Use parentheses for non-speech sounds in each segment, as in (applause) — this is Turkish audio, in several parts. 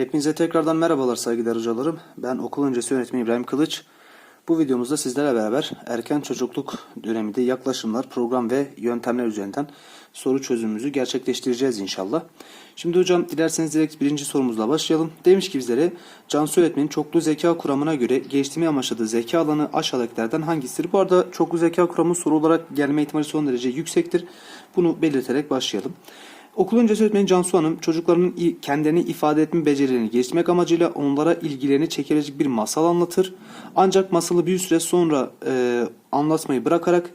Hepinize tekrardan merhabalar saygıdeğer hocalarım. Ben okul öncesi öğretmen İbrahim Kılıç. Bu videomuzda sizlerle beraber erken çocukluk döneminde yaklaşımlar, program ve yöntemler üzerinden soru çözümümüzü gerçekleştireceğiz inşallah. Şimdi hocam dilerseniz direkt birinci sorumuzla başlayalım. Demiş ki bizlere Cansu öğretmenin çoklu zeka kuramına göre geliştirmeyi amaçladığı zeka alanı aşağıdakilerden hangisidir? Bu arada çoklu zeka kuramı soru olarak gelme ihtimali son derece yüksektir. Bunu belirterek başlayalım. Okul öncesi öğretmeni Cansu Hanım çocuklarının kendilerini ifade etme becerilerini geliştirmek amacıyla onlara ilgilerini çekilecek bir masal anlatır. Ancak masalı bir süre sonra e, anlatmayı bırakarak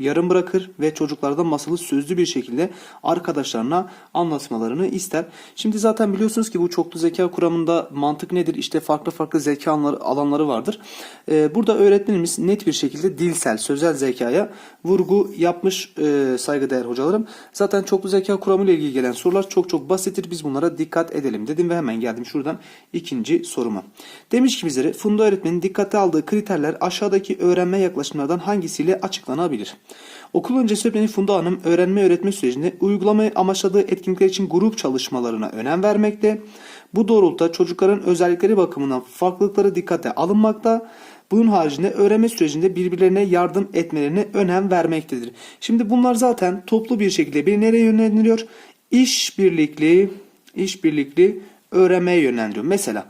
yarım bırakır ve çocuklardan masalı sözlü bir şekilde arkadaşlarına anlatmalarını ister. Şimdi zaten biliyorsunuz ki bu çoklu zeka kuramında mantık nedir? İşte farklı farklı zeka alanları, vardır. Ee, burada öğretmenimiz net bir şekilde dilsel, sözel zekaya vurgu yapmış e, saygıdeğer hocalarım. Zaten çoklu zeka kuramı ile ilgili gelen sorular çok çok basittir. Biz bunlara dikkat edelim dedim ve hemen geldim şuradan ikinci soruma. Demiş ki bizlere Funda öğretmenin dikkate aldığı kriterler aşağıdaki öğrenme yaklaşımlardan hangisiyle açıklanabilir? Okul öncesi öğretmeni Funda Hanım öğrenme öğretme sürecinde uygulamayı amaçladığı etkinlikler için grup çalışmalarına önem vermekte. Bu doğrultuda çocukların özellikleri bakımından farklılıkları dikkate alınmakta. Bunun haricinde öğrenme sürecinde birbirlerine yardım etmelerine önem vermektedir. Şimdi bunlar zaten toplu bir şekilde bir nereye yönlendiriyor? İşbirlikli, işbirlikli öğrenmeye yönlendiriyor. Mesela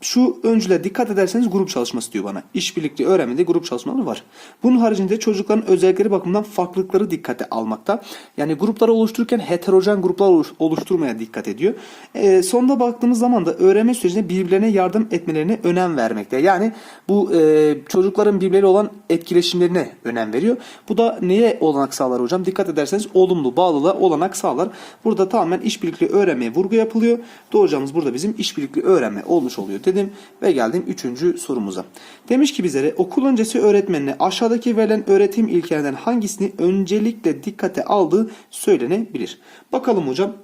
şu öncüle dikkat ederseniz grup çalışması diyor bana. İşbirlikli öğrenmede grup çalışmaları var. Bunun haricinde çocukların özellikleri bakımından farklılıkları dikkate almakta. Yani grupları oluştururken heterojen gruplar oluş- oluşturmaya dikkat ediyor. Ee, sonda baktığımız zaman da öğrenme sürecinde birbirlerine yardım etmelerine önem vermekte. Yani bu e, çocukların birbirleriyle olan etkileşimlerine önem veriyor. Bu da neye olanak sağlar hocam? Dikkat ederseniz olumlu bağlılığa olanak sağlar. Burada tamamen işbirlikli öğrenmeye vurgu yapılıyor. Doğacağımız burada bizim işbirlikli öğrenme olmuş oluyor dedim ve geldim üçüncü sorumuza. Demiş ki bizlere okul öncesi öğretmenine aşağıdaki verilen öğretim ilkelerinden hangisini öncelikle dikkate aldığı söylenebilir. Bakalım hocam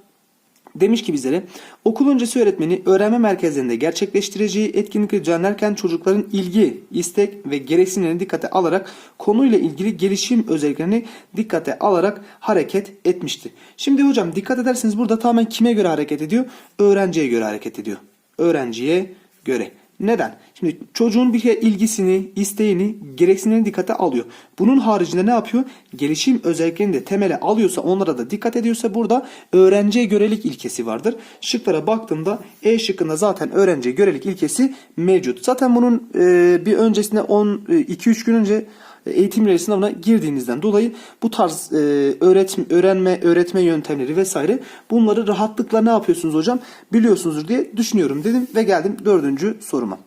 Demiş ki bizlere okul öncesi öğretmeni öğrenme merkezlerinde gerçekleştireceği etkinlikleri düzenlerken çocukların ilgi, istek ve gereksinimlerini dikkate alarak konuyla ilgili gelişim özelliklerini dikkate alarak hareket etmişti. Şimdi hocam dikkat ederseniz burada tamamen kime göre hareket ediyor? Öğrenciye göre hareket ediyor. Öğrenciye göre. Neden? Şimdi çocuğun bir ilgisini, isteğini, gereksinimlerini dikkate alıyor. Bunun haricinde ne yapıyor? Gelişim özelliklerini de temele alıyorsa, onlara da dikkat ediyorsa burada öğrenciye görelik ilkesi vardır. Şıklara baktığımda E şıkkında zaten öğrenciye görelik ilkesi mevcut. Zaten bunun e, bir öncesinde 10 2-3 gün önce eğitim ileri sınavına girdiğinizden dolayı bu tarz e, öğretim, öğrenme, öğretme yöntemleri vesaire bunları rahatlıkla ne yapıyorsunuz hocam biliyorsunuzdur diye düşünüyorum dedim ve geldim dördüncü soruma.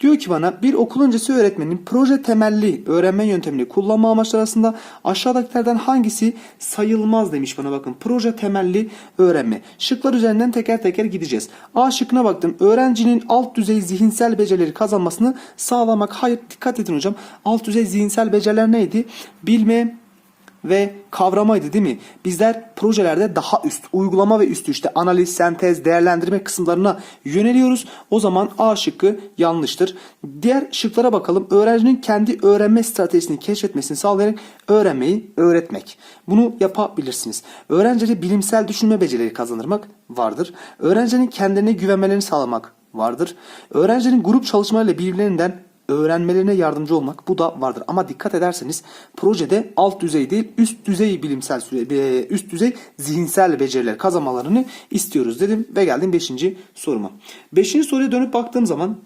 Diyor ki bana bir okul öncesi öğretmenin proje temelli öğrenme yöntemini kullanma amaçları arasında aşağıdakilerden hangisi sayılmaz demiş bana bakın. Proje temelli öğrenme. Şıklar üzerinden teker teker gideceğiz. A şıkkına baktım. Öğrencinin alt düzey zihinsel becerileri kazanmasını sağlamak. Hayır dikkat edin hocam. Alt düzey zihinsel beceriler neydi? Bilme, ve kavramaydı değil mi? Bizler projelerde daha üst, uygulama ve üstü işte analiz, sentez, değerlendirme kısımlarına yöneliyoruz. O zaman A şıkkı yanlıştır. Diğer şıklara bakalım. Öğrencinin kendi öğrenme stratejisini keşfetmesini sağlayarak öğrenmeyi öğretmek. Bunu yapabilirsiniz. Öğrencilere bilimsel düşünme becerileri kazandırmak vardır. Öğrencinin kendilerine güvenmelerini sağlamak vardır. Öğrencinin grup çalışmalarıyla birbirlerinden öğrenmelerine yardımcı olmak bu da vardır. Ama dikkat ederseniz projede alt düzey değil üst düzey bilimsel süre, üst düzey zihinsel beceriler kazanmalarını istiyoruz dedim ve geldim 5. soruma. 5. soruya dönüp baktığım zaman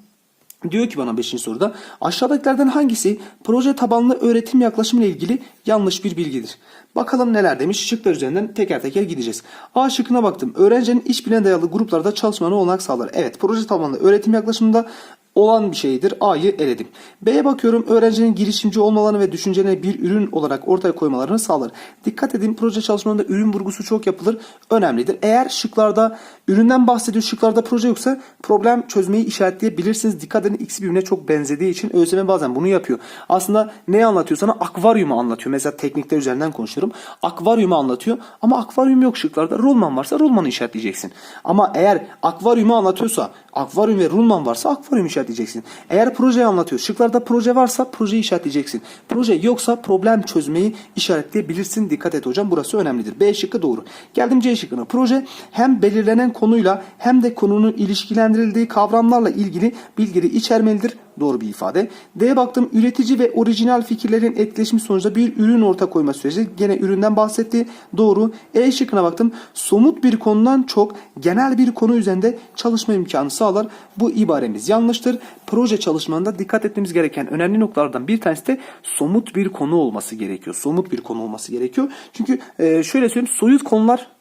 Diyor ki bana 5. soruda aşağıdakilerden hangisi proje tabanlı öğretim yaklaşımı ile ilgili yanlış bir bilgidir? Bakalım neler demiş. Şıklar üzerinden teker teker gideceğiz. A şıkkına baktım. Öğrencinin iş biline dayalı gruplarda çalışmanı olanak sağlar. Evet proje tabanlı öğretim yaklaşımında olan bir şeydir. A'yı eledim. B'ye bakıyorum. Öğrencinin girişimci olmalarını ve düşüncelerini bir ürün olarak ortaya koymalarını sağlar. Dikkat edin proje çalışmalarında ürün vurgusu çok yapılır. Önemlidir. Eğer şıklarda üründen bahsediyor şıklarda proje yoksa problem çözmeyi işaretleyebilirsiniz. Dikkat edin ikisi birbirine çok benzediği için ÖSYM bazen bunu yapıyor. Aslında ne anlatıyor sana? Akvaryumu anlatıyor. Mesela teknikler üzerinden konuşuyorum. Akvaryumu anlatıyor ama akvaryum yok şıklarda. Rulman varsa rulmanı işaretleyeceksin. Ama eğer akvaryumu anlatıyorsa akvaryum ve rulman varsa akvaryum işaretleyeceksin işaretleyeceksin. Eğer projeyi anlatıyor. Şıklarda proje varsa projeyi işaretleyeceksin. Proje yoksa problem çözmeyi işaretleyebilirsin. Dikkat et hocam burası önemlidir. B şıkkı doğru. Geldim C şıkkına. Proje hem belirlenen konuyla hem de konunun ilişkilendirildiği kavramlarla ilgili bilgileri içermelidir. Doğru bir ifade. D'ye baktım. Üretici ve orijinal fikirlerin etkileşimi sonucunda bir ürün ortaya koyma süreci. Gene üründen bahsetti. Doğru. E şıkkına baktım. Somut bir konudan çok genel bir konu üzerinde çalışma imkanı sağlar. Bu ibaremiz yanlıştır. Proje çalışmanında dikkat etmemiz gereken önemli noktalardan bir tanesi de somut bir konu olması gerekiyor. Somut bir konu olması gerekiyor. Çünkü e, şöyle söyleyeyim soyut konular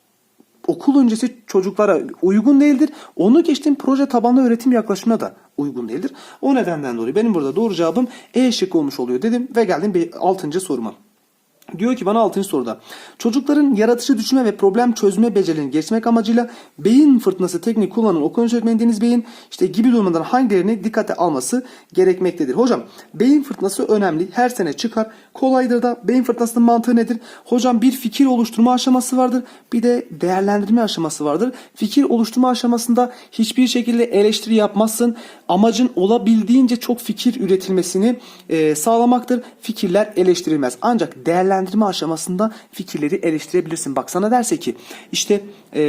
okul öncesi çocuklara uygun değildir. Onu geçtiğim proje tabanlı öğretim yaklaşımına da uygun değildir. O nedenden dolayı benim burada doğru cevabım E şık olmuş oluyor dedim ve geldim bir 6. soruma. Diyor ki bana 6. soruda. Çocukların yaratıcı düşünme ve problem çözme becerilerini geliştirmek amacıyla beyin fırtınası tekniği kullanan okul öğretmeni Deniz Bey'in işte gibi durumlardan hangilerini dikkate alması gerekmektedir. Hocam beyin fırtınası önemli. Her sene çıkar. Kolaydır da beyin fırtınasının mantığı nedir? Hocam bir fikir oluşturma aşaması vardır. Bir de değerlendirme aşaması vardır. Fikir oluşturma aşamasında hiçbir şekilde eleştiri yapmazsın. Amacın olabildiğince çok fikir üretilmesini sağlamaktır. Fikirler eleştirilmez. Ancak değerlendirme aşamasında fikirleri eleştirebilirsin. Bak sana derse ki işte e,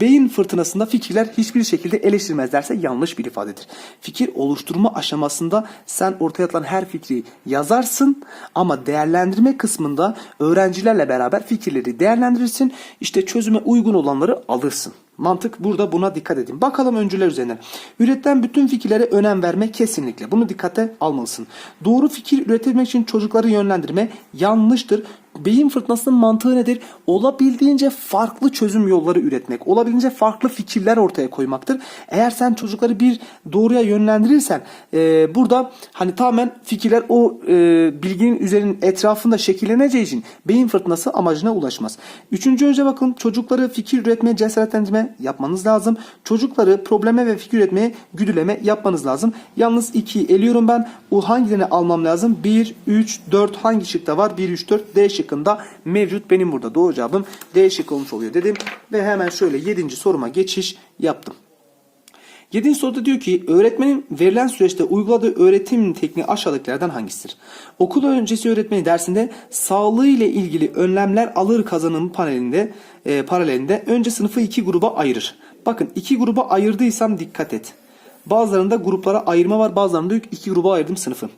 beyin fırtınasında fikirler hiçbir şekilde eleştirilmez derse yanlış bir ifadedir. Fikir oluşturma aşamasında sen ortaya atılan her fikri yazarsın ama değerlendirme kısmında öğrencilerle beraber fikirleri değerlendirirsin. İşte çözüme uygun olanları alırsın. Mantık burada buna dikkat edin. Bakalım öncüler üzerinden. Üretilen bütün fikirlere önem verme kesinlikle. Bunu dikkate almalısın. Doğru fikir üretilmek için çocukları yönlendirme yanlıştır. Beyin fırtınasının mantığı nedir? Olabildiğince farklı çözüm yolları üretmek. Olabildiğince farklı fikirler ortaya koymaktır. Eğer sen çocukları bir doğruya yönlendirirsen e, burada hani tamamen fikirler o e, bilginin üzerinin etrafında şekilleneceği için beyin fırtınası amacına ulaşmaz. Üçüncü önce bakın çocukları fikir üretmeye cesaretlendirme yapmanız lazım. Çocukları probleme ve fikir üretmeye güdüleme yapmanız lazım. Yalnız 2'yi eliyorum ben. O hangilerini almam lazım? 1, 3, 4 hangi şıkta var? 1, 3, 4 D şıkkında mevcut. Benim burada doğru cevabım D şık olmuş oluyor dedim. Ve hemen şöyle 7. soruma geçiş yaptım. 7. soruda diyor ki öğretmenin verilen süreçte uyguladığı öğretim tekniği aşağıdakilerden hangisidir? Okul öncesi öğretmeni dersinde sağlığı ile ilgili önlemler alır kazanımı panelinde e, paralelinde önce sınıfı iki gruba ayırır. Bakın iki gruba ayırdıysam dikkat et. Bazılarında gruplara ayırma var bazılarında iki gruba ayırdım sınıfı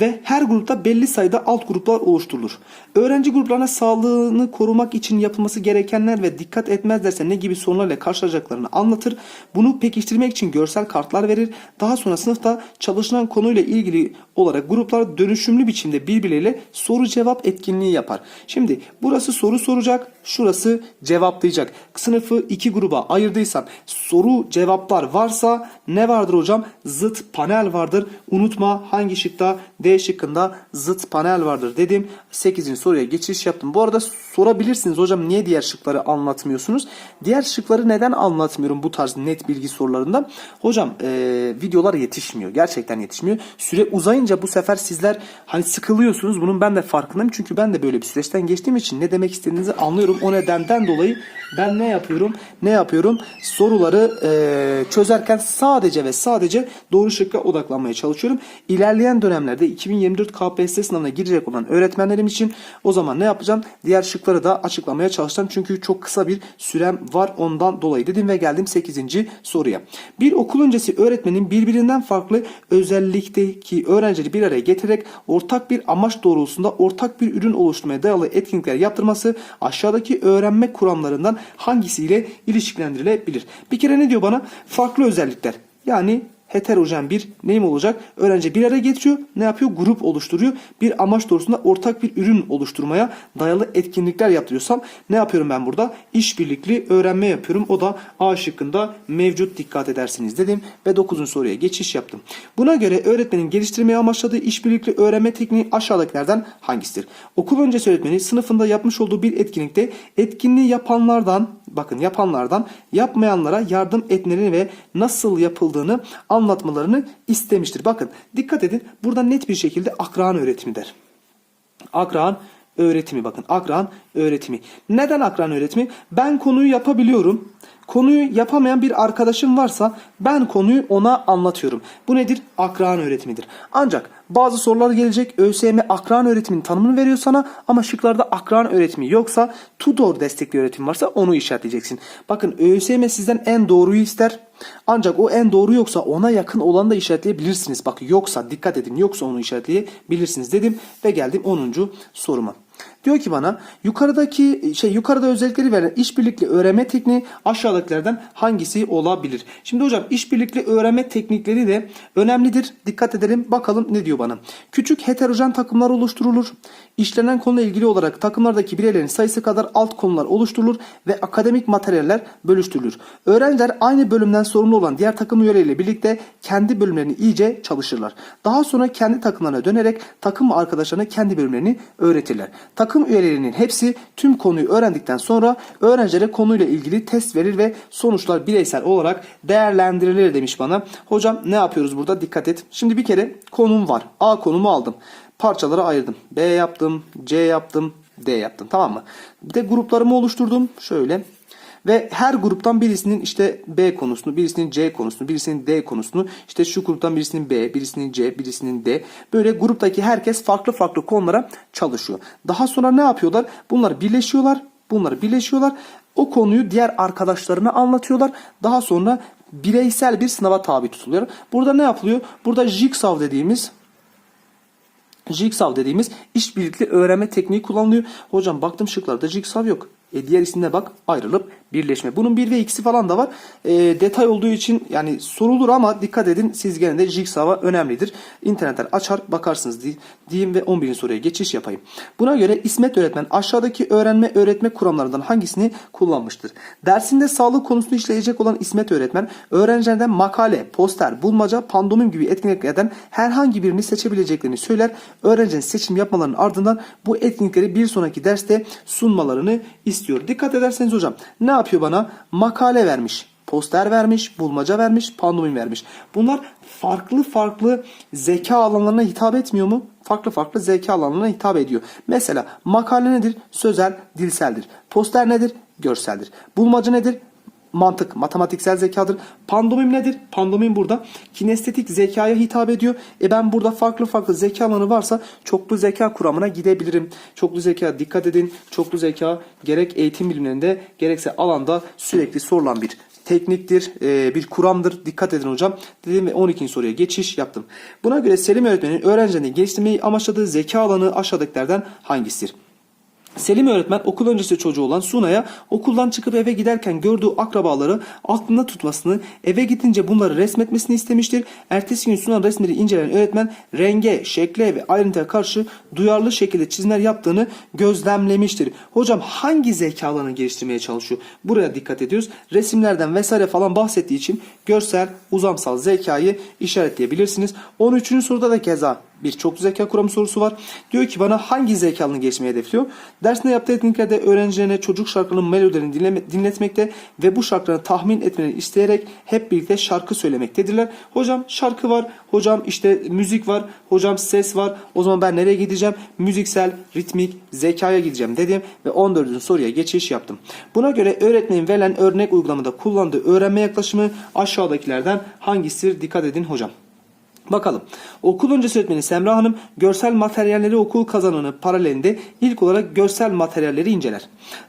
ve her grupta belli sayıda alt gruplar oluşturulur. Öğrenci gruplarına sağlığını korumak için yapılması gerekenler ve dikkat etmezlerse ne gibi sorunlarla karşılaşacaklarını anlatır. Bunu pekiştirmek için görsel kartlar verir. Daha sonra sınıfta çalışılan konuyla ilgili olarak gruplar dönüşümlü biçimde birbirleriyle soru cevap etkinliği yapar. Şimdi burası soru soracak, şurası cevaplayacak. Sınıfı iki gruba ayırdıysam soru cevaplar varsa ne vardır hocam? Zıt panel vardır. Unutma hangi şıkta? D şıkkında zıt panel vardır dedim. 8. soruya geçiş yaptım. Bu arada sorabilirsiniz hocam niye diğer şıkları anlatmıyorsunuz? Diğer şıkları neden anlatmıyorum bu tarz net bilgi sorularında? Hocam e, videolar yetişmiyor. Gerçekten yetişmiyor. Süre uzayınca bu sefer sizler hani sıkılıyorsunuz. Bunun ben de farkındayım. Çünkü ben de böyle bir süreçten geçtiğim için ne demek istediğinizi anlıyorum. O nedenden dolayı ben ne yapıyorum? Ne yapıyorum? Soruları e, çözerken sadece ve sadece doğru şıkka odaklanmaya çalışıyorum. İlerleyen dönemlerde 2024 KPSS sınavına girecek olan öğretmenlerim için o zaman ne yapacağım? Diğer şıkları da açıklamaya çalışacağım. Çünkü çok kısa bir sürem var ondan dolayı dedim ve geldim 8. soruya. Bir okul öncesi öğretmenin birbirinden farklı özellikteki öğrencileri bir araya getirerek ortak bir amaç doğrultusunda ortak bir ürün oluşturmaya dayalı etkinlikler yaptırması aşağıdaki öğrenme kuramlarından hangisiyle ilişkilendirilebilir? Bir kere ne diyor bana? Farklı özellikler. Yani heterojen bir neyim olacak? Öğrenci bir araya getiriyor. Ne yapıyor? Grup oluşturuyor. Bir amaç doğrusunda ortak bir ürün oluşturmaya dayalı etkinlikler yaptırıyorsam ne yapıyorum ben burada? İşbirlikli öğrenme yapıyorum. O da A şıkkında mevcut dikkat edersiniz dedim ve 9. soruya geçiş yaptım. Buna göre öğretmenin geliştirmeye amaçladığı işbirlikli öğrenme tekniği aşağıdakilerden hangisidir? Okul öncesi öğretmeni sınıfında yapmış olduğu bir etkinlikte etkinliği yapanlardan bakın yapanlardan yapmayanlara yardım etmelerini ve nasıl yapıldığını anlatmalarını istemiştir. Bakın dikkat edin burada net bir şekilde akran öğretimi der. Akran öğretimi bakın akran öğretimi. Neden akran öğretimi? Ben konuyu yapabiliyorum. Konuyu yapamayan bir arkadaşım varsa ben konuyu ona anlatıyorum. Bu nedir? Akran öğretimidir. Ancak bazı sorular gelecek. ÖSYM akran öğretiminin tanımını veriyor sana ama şıklarda akran öğretimi yoksa tutor destekli öğretim varsa onu işaretleyeceksin. Bakın ÖSYM sizden en doğruyu ister. Ancak o en doğru yoksa ona yakın olanı da işaretleyebilirsiniz. Bak yoksa dikkat edin yoksa onu işaretleyebilirsiniz dedim ve geldim 10. soruma. Diyor ki bana yukarıdaki şey yukarıda özellikleri veren işbirlikli öğrenme tekniği aşağıdakilerden hangisi olabilir? Şimdi hocam işbirlikli öğrenme teknikleri de önemlidir. Dikkat edelim bakalım ne diyor bana. Küçük heterojen takımlar oluşturulur. İşlenen konuyla ilgili olarak takımlardaki bireylerin sayısı kadar alt konular oluşturulur ve akademik materyaller bölüştürülür. Öğrenciler aynı bölümden sorumlu olan diğer takım üyeleriyle birlikte kendi bölümlerini iyice çalışırlar. Daha sonra kendi takımlarına dönerek takım arkadaşlarına kendi bölümlerini öğretirler. Takım üyelerinin hepsi tüm konuyu öğrendikten sonra öğrencilere konuyla ilgili test verir ve sonuçlar bireysel olarak değerlendirilir demiş bana. Hocam ne yapıyoruz burada dikkat et. Şimdi bir kere konum var. A konumu aldım. Parçalara ayırdım. B yaptım, C yaptım, D yaptım. Tamam mı? Bir de gruplarımı oluşturdum. Şöyle. Ve her gruptan birisinin işte B konusunu, birisinin C konusunu, birisinin D konusunu, işte şu gruptan birisinin B, birisinin C, birisinin D. Böyle gruptaki herkes farklı farklı konulara çalışıyor. Daha sonra ne yapıyorlar? Bunlar birleşiyorlar. Bunları birleşiyorlar. O konuyu diğer arkadaşlarına anlatıyorlar. Daha sonra bireysel bir sınava tabi tutuluyor. Burada ne yapılıyor? Burada jigsaw dediğimiz Jigsaw dediğimiz işbirlikli öğrenme tekniği kullanılıyor. Hocam baktım şıklarda jigsaw yok. E diğer isimine bak ayrılıp birleşme. Bunun 1 ve 2'si falan da var. E, detay olduğu için yani sorulur ama dikkat edin siz gene de jigsaw'a önemlidir. İnternetten açar bakarsınız diye, diyeyim ve 11. soruya geçiş yapayım. Buna göre İsmet öğretmen aşağıdaki öğrenme öğretme kuramlarından hangisini kullanmıştır? Dersinde sağlık konusunu işleyecek olan İsmet öğretmen öğrencilerden makale, poster, bulmaca, pandomim gibi etkinliklerden herhangi birini seçebileceklerini söyler. Öğrencinin seçim yapmalarının ardından bu etkinlikleri bir sonraki derste sunmalarını istiyor. Dikkat ederseniz hocam ne yapıyor bana? Makale vermiş, poster vermiş, bulmaca vermiş, pandomim vermiş. Bunlar farklı farklı zeka alanlarına hitap etmiyor mu? Farklı farklı zeka alanlarına hitap ediyor. Mesela makale nedir? Sözel, dilseldir. Poster nedir? Görseldir. Bulmaca nedir? Mantık, matematiksel zekadır. Pandomim nedir? Pandomim burada kinestetik zekaya hitap ediyor. E ben burada farklı farklı zeka alanı varsa çoklu zeka kuramına gidebilirim. Çoklu zeka dikkat edin. Çoklu zeka gerek eğitim bilimlerinde gerekse alanda sürekli sorulan bir tekniktir, e, bir kuramdır. Dikkat edin hocam. Dedim ve 12. soruya geçiş yaptım. Buna göre Selim öğretmenin öğrencilerini geliştirmeyi amaçladığı zeka alanı aşağıdakilerden hangisidir? Selim öğretmen okul öncesi çocuğu olan Suna'ya okuldan çıkıp eve giderken gördüğü akrabaları aklında tutmasını, eve gidince bunları resmetmesini istemiştir. Ertesi gün Suna resimleri inceleyen öğretmen renge, şekle ve ayrıntıya karşı duyarlı şekilde çizimler yaptığını gözlemlemiştir. Hocam hangi zeka alanını geliştirmeye çalışıyor? Buraya dikkat ediyoruz. Resimlerden vesaire falan bahsettiği için görsel, uzamsal zekayı işaretleyebilirsiniz. 13. soruda da keza bir çoklu zeka kuramı sorusu var. Diyor ki bana hangi zekalını gelişmeyi hedefliyor? Dersinde yaptığı etkinliklerde öğrencilerine çocuk şarkının melodilerini dinleme, dinletmekte ve bu şarkıları tahmin etmelerini isteyerek hep birlikte şarkı söylemektedirler. Hocam şarkı var, hocam işte müzik var, hocam ses var. O zaman ben nereye gideceğim? Müziksel, ritmik, zekaya gideceğim dedim ve 14. soruya geçiş yaptım. Buna göre öğretmenin verilen örnek uygulamada kullandığı öğrenme yaklaşımı aşağıdakilerden hangisidir? Dikkat edin hocam. Bakalım. Okul öncesi öğretmeni Semra Hanım görsel materyalleri okul kazananı paralelinde ilk olarak görsel materyalleri inceler.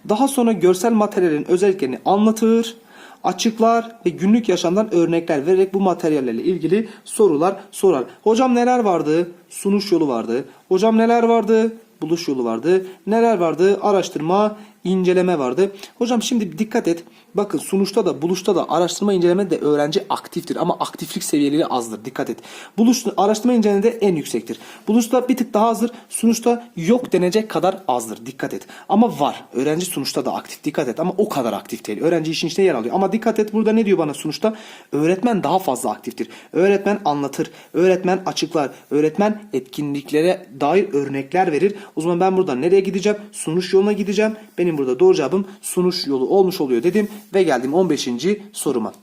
Daha sonra görsel materyallerin özelliklerini anlatır, açıklar ve günlük yaşamdan örnekler vererek bu materyallerle ilgili sorular sorar. Hocam neler vardı? Sunuş yolu vardı. Hocam neler vardı? Buluş yolu vardı. Neler vardı? Araştırma, inceleme vardı. Hocam şimdi dikkat et. Bakın sunuşta da buluşta da araştırma inceleme de öğrenci aktiftir ama aktiflik seviyeleri azdır. Dikkat et. Buluş araştırma inceleme de en yüksektir. Buluşta bir tık daha azdır. Sunuşta yok denecek kadar azdır. Dikkat et. Ama var. Öğrenci sunuşta da aktif. Dikkat et ama o kadar aktif değil. Öğrenci işin içinde yer alıyor. Ama dikkat et burada ne diyor bana sunuşta? Öğretmen daha fazla aktiftir. Öğretmen anlatır. Öğretmen açıklar. Öğretmen etkinliklere dair örnekler verir. O zaman ben burada nereye gideceğim? Sunuş yoluna gideceğim. Benim burada doğru cevabım sunuş yolu olmuş oluyor dedim ve geldim 15. soruma.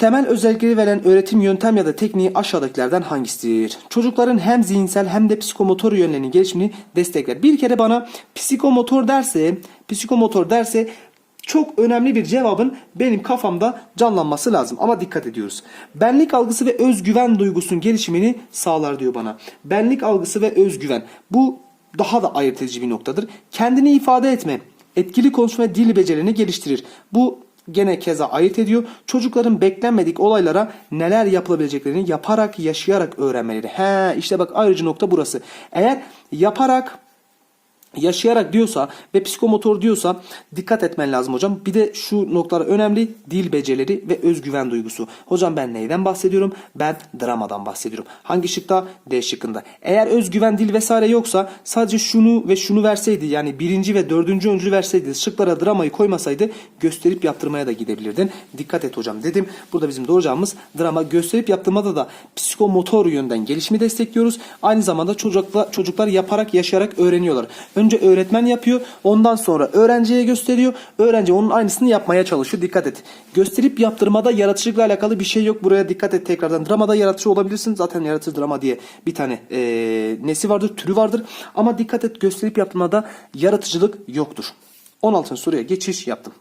Temel özellikleri veren öğretim yöntem ya da tekniği aşağıdakilerden hangisidir? Çocukların hem zihinsel hem de psikomotor yönlerinin gelişimini destekler. Bir kere bana psikomotor derse, psikomotor derse çok önemli bir cevabın benim kafamda canlanması lazım. Ama dikkat ediyoruz. Benlik algısı ve özgüven duygusunun gelişimini sağlar diyor bana. Benlik algısı ve özgüven. Bu daha da ayırt edici bir noktadır. Kendini ifade etme, etkili konuşma ve dil becerilerini geliştirir. Bu gene keza ayırt ediyor. Çocukların beklenmedik olaylara neler yapılabileceklerini yaparak, yaşayarak öğrenmeleri. He işte bak ayrıcı nokta burası. Eğer yaparak yaşayarak diyorsa ve psikomotor diyorsa dikkat etmen lazım hocam. Bir de şu noktalar önemli. Dil becerileri ve özgüven duygusu. Hocam ben neyden bahsediyorum? Ben dramadan bahsediyorum. Hangi şıkta? D şıkkında. Eğer özgüven, dil vesaire yoksa sadece şunu ve şunu verseydi yani birinci ve dördüncü öncülü verseydi şıklara dramayı koymasaydı gösterip yaptırmaya da gidebilirdin. Dikkat et hocam dedim. Burada bizim doğru cevabımız drama. Gösterip yaptırmada da psikomotor yönden gelişimi destekliyoruz. Aynı zamanda çocuklar, çocuklar yaparak yaşayarak öğreniyorlar. Önce öğretmen yapıyor. Ondan sonra öğrenciye gösteriyor. Öğrenci onun aynısını yapmaya çalışıyor. Dikkat et. Gösterip yaptırmada yaratıcılıkla alakalı bir şey yok. Buraya dikkat et tekrardan. Dramada yaratıcı olabilirsin. Zaten yaratıcı drama diye bir tane e, nesi vardır, türü vardır. Ama dikkat et gösterip yaptırmada yaratıcılık yoktur. 16. soruya geçiş yaptım.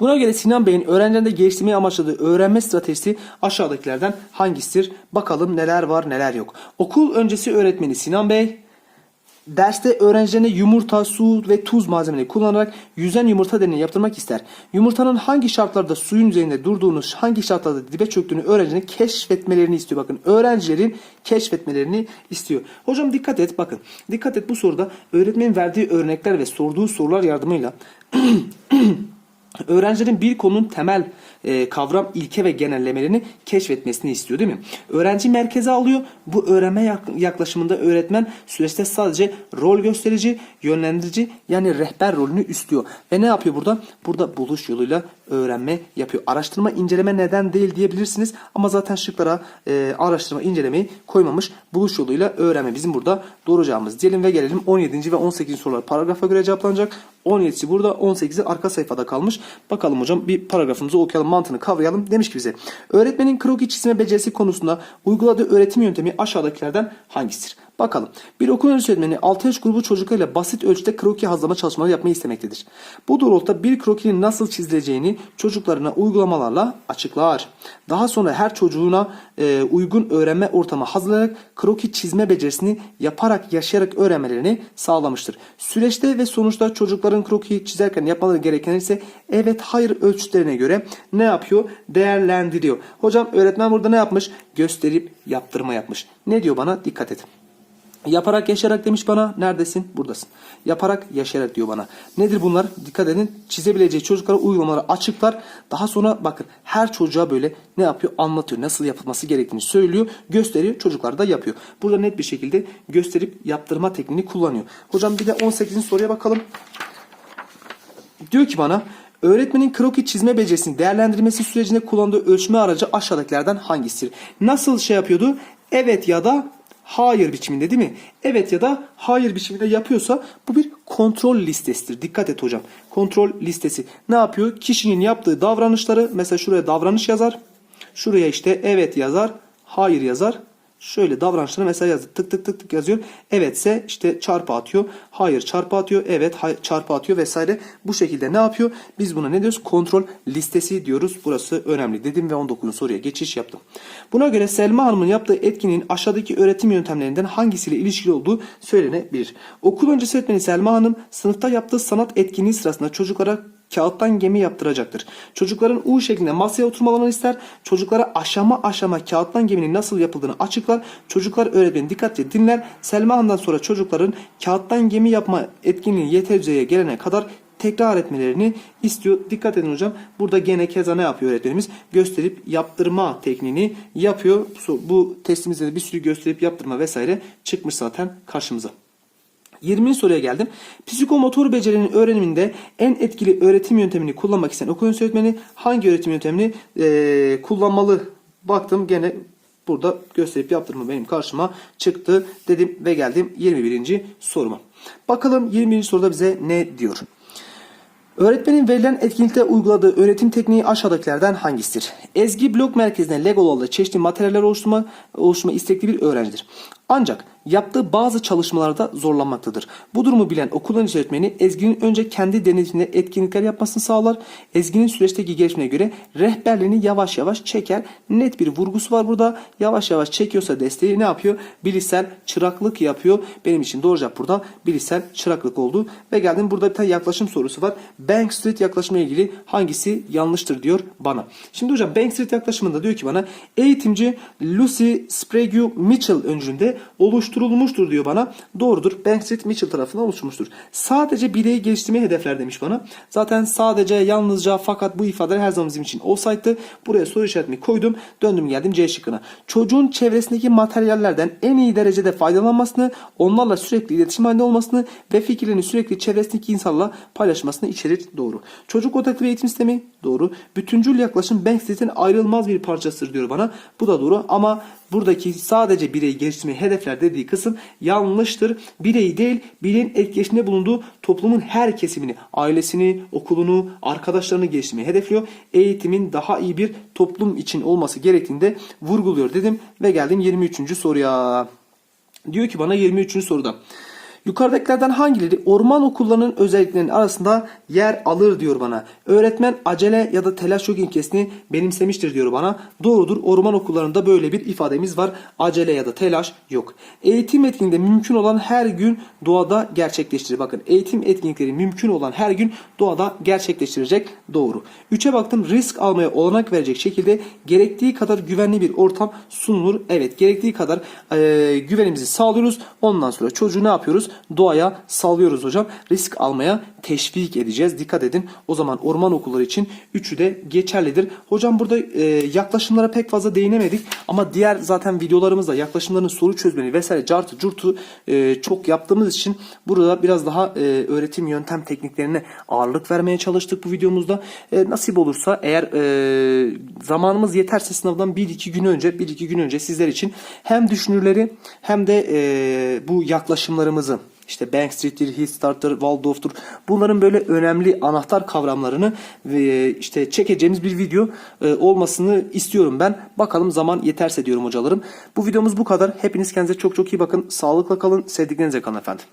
Buna göre Sinan Bey'in öğrencilerinde geliştirmeyi amaçladığı öğrenme stratejisi aşağıdakilerden hangisidir? Bakalım neler var neler yok. Okul öncesi öğretmeni Sinan Bey derste öğrencilerine yumurta, su ve tuz malzemeleri kullanarak yüzen yumurta deneyi yaptırmak ister. Yumurtanın hangi şartlarda suyun üzerinde durduğunu, hangi şartlarda dibe çöktüğünü öğrencilerin keşfetmelerini istiyor. Bakın öğrencilerin keşfetmelerini istiyor. Hocam dikkat et bakın. Dikkat et bu soruda öğretmenin verdiği örnekler ve sorduğu sorular yardımıyla (clears throat) öğrencilerin bir konunun temel e, kavram, ilke ve genellemelerini keşfetmesini istiyor değil mi? Öğrenci merkeze alıyor. Bu öğrenme yak- yaklaşımında öğretmen süreçte sadece rol gösterici, yönlendirici yani rehber rolünü üstlüyor. Ve ne yapıyor burada? Burada buluş yoluyla öğrenme yapıyor. Araştırma, inceleme neden değil diyebilirsiniz. Ama zaten şıklara e, araştırma, incelemeyi koymamış. Buluş yoluyla öğrenme. Bizim burada doğru cevabımız diyelim ve gelelim 17. ve 18. sorular paragrafa göre cevaplanacak. 17'si burada 18'i arka sayfada kalmış. Bakalım hocam bir paragrafımızı okuyalım mantığını kavrayalım. Demiş ki bize öğretmenin kroki çizme becerisi konusunda uyguladığı öğretim yöntemi aşağıdakilerden hangisidir? Bakalım. Bir okul öğretmeni 6 yaş grubu çocuklarıyla basit ölçüde kroki hazırlama çalışmaları yapmayı istemektedir. Bu doğrultuda bir krokinin nasıl çizileceğini çocuklarına uygulamalarla açıklar. Daha sonra her çocuğuna e, uygun öğrenme ortamı hazırlayarak kroki çizme becerisini yaparak yaşayarak öğrenmelerini sağlamıştır. Süreçte ve sonuçta çocukların kroki çizerken yapmaları gereken ise evet hayır ölçütlerine göre ne yapıyor? Değerlendiriyor. Hocam öğretmen burada ne yapmış? Gösterip yaptırma yapmış. Ne diyor bana? Dikkat edin. Yaparak yaşayarak demiş bana. Neredesin? Buradasın. Yaparak yaşayarak diyor bana. Nedir bunlar? Dikkat edin. Çizebileceği çocuklara uygulamaları açıklar. Daha sonra bakın her çocuğa böyle ne yapıyor? Anlatıyor. Nasıl yapılması gerektiğini söylüyor. Gösteriyor. Çocuklar da yapıyor. Burada net bir şekilde gösterip yaptırma tekniğini kullanıyor. Hocam bir de 18. soruya bakalım. Diyor ki bana öğretmenin kroki çizme becerisini değerlendirmesi sürecinde kullandığı ölçme aracı aşağıdakilerden hangisidir? Nasıl şey yapıyordu? Evet ya da hayır biçiminde değil mi? Evet ya da hayır biçiminde yapıyorsa bu bir kontrol listesidir. Dikkat et hocam. Kontrol listesi. Ne yapıyor? Kişinin yaptığı davranışları mesela şuraya davranış yazar. Şuraya işte evet yazar. Hayır yazar. Şöyle davranışları mesela yazdı. Tık tık tık tık yazıyor. Evetse işte çarpı atıyor. Hayır çarpı atıyor. Evet hay- çarpı atıyor vesaire. Bu şekilde ne yapıyor? Biz buna ne diyoruz? Kontrol listesi diyoruz. Burası önemli dedim ve 19. soruya geçiş yaptım. Buna göre Selma Hanım'ın yaptığı etkinliğin aşağıdaki öğretim yöntemlerinden hangisiyle ilişkili olduğu söylenebilir. Okul öncesi öğretmeni Selma Hanım sınıfta yaptığı sanat etkinliği sırasında çocuklara kağıttan gemi yaptıracaktır. Çocukların U şeklinde masaya oturmalarını ister. Çocuklara aşama aşama kağıttan geminin nasıl yapıldığını açıklar. Çocuklar öğretmeni dikkatli dinler. Selma Hanım'dan sonra çocukların kağıttan gemi yapma etkinliği yeter düzeye gelene kadar tekrar etmelerini istiyor. Dikkat edin hocam. Burada gene keza ne yapıyor öğretmenimiz? Gösterip yaptırma tekniğini yapıyor. Bu testimizde de bir sürü gösterip yaptırma vesaire çıkmış zaten karşımıza. 20. soruya geldim. Psikomotor becerilerinin öğreniminde en etkili öğretim yöntemini kullanmak isteyen okul öğretmeni hangi öğretim yöntemini eee, kullanmalı? Baktım gene burada gösterip yaptırma benim karşıma çıktı dedim ve geldim 21. soruma. Bakalım 21. soruda bize ne diyor? Öğretmenin verilen etkinlikte uyguladığı öğretim tekniği aşağıdakilerden hangisidir? Ezgi blok merkezine Legolarla çeşitli materyaller oluşturma, oluşturma istekli bir öğrencidir. Ancak yaptığı bazı çalışmalarda zorlanmaktadır. Bu durumu bilen okul öncesi öğretmeni Ezgi'nin önce kendi denetiminde etkinlikler yapmasını sağlar. Ezgi'nin süreçteki gelişimine göre rehberliğini yavaş yavaş çeker. Net bir vurgusu var burada. Yavaş yavaş çekiyorsa desteği ne yapıyor? Bilişsel çıraklık yapıyor. Benim için doğru cevap burada bilişsel çıraklık oldu. Ve geldim burada bir tane yaklaşım sorusu var. Bank Street yaklaşımıyla ilgili hangisi yanlıştır diyor bana. Şimdi hocam Bank Street yaklaşımında diyor ki bana eğitimci Lucy Sprague Mitchell öncülüğünde oluşturulmuştur diyor bana. Doğrudur. Bank Street Mitchell tarafından oluşturmuştur. Sadece bireyi geliştirmeyi hedefler demiş bana. Zaten sadece yalnızca fakat bu ifadeler her zaman bizim için olsaydı buraya soru işaretini koydum. Döndüm geldim C şıkkına. Çocuğun çevresindeki materyallerden en iyi derecede faydalanmasını, onlarla sürekli iletişim halinde olmasını ve fikirlerini sürekli çevresindeki insanla paylaşmasını içerir. Doğru. Çocuk odaklı eğitim sistemi. Doğru. Bütüncül yaklaşım Bank Street'in ayrılmaz bir parçasıdır diyor bana. Bu da doğru ama buradaki sadece bireyi geliştirmeyi hedefler dediği kısım yanlıştır. Bireyi değil, bireyin etkileşimde bulunduğu toplumun her kesimini, ailesini, okulunu, arkadaşlarını geliştirmeyi hedefliyor. Eğitimin daha iyi bir toplum için olması gerektiğini de vurguluyor dedim ve geldim 23. soruya. Diyor ki bana 23. soruda. Yukarıdakilerden hangileri orman okullarının özelliklerinin arasında yer alır diyor bana. Öğretmen acele ya da telaş yok ilkesini benimsemiştir diyor bana. Doğrudur orman okullarında böyle bir ifademiz var. Acele ya da telaş yok. Eğitim etkinliğinde mümkün olan her gün doğada gerçekleştirir. Bakın eğitim etkinlikleri mümkün olan her gün doğada gerçekleştirecek. Doğru. 3'e baktım risk almaya olanak verecek şekilde gerektiği kadar güvenli bir ortam sunulur. Evet gerektiği kadar e, güvenimizi sağlıyoruz. Ondan sonra çocuğu ne yapıyoruz? Doğaya salıyoruz hocam. Risk almaya teşvik edeceğiz. Dikkat edin. O zaman orman okulları için üçü de geçerlidir. Hocam burada e, yaklaşımlara pek fazla değinemedik. Ama diğer zaten videolarımızda yaklaşımların soru çözmeni vesaire cartı curtu e, çok yaptığımız için burada biraz daha e, öğretim yöntem tekniklerine ağırlık vermeye çalıştık bu videomuzda. E, nasip olursa eğer e, zamanımız yeterse sınavdan 1-2 gün önce 1-2 gün önce sizler için hem düşünürleri hem de e, bu yaklaşımlarımızı işte Bank Street'tir, Hitstart'tır, Waldorf'tur. Bunların böyle önemli anahtar kavramlarını ve işte çekeceğimiz bir video e, olmasını istiyorum ben. Bakalım zaman yeterse diyorum hocalarım. Bu videomuz bu kadar. Hepiniz kendinize çok çok iyi bakın. Sağlıkla kalın. Sevdiklerinizle kalın efendim.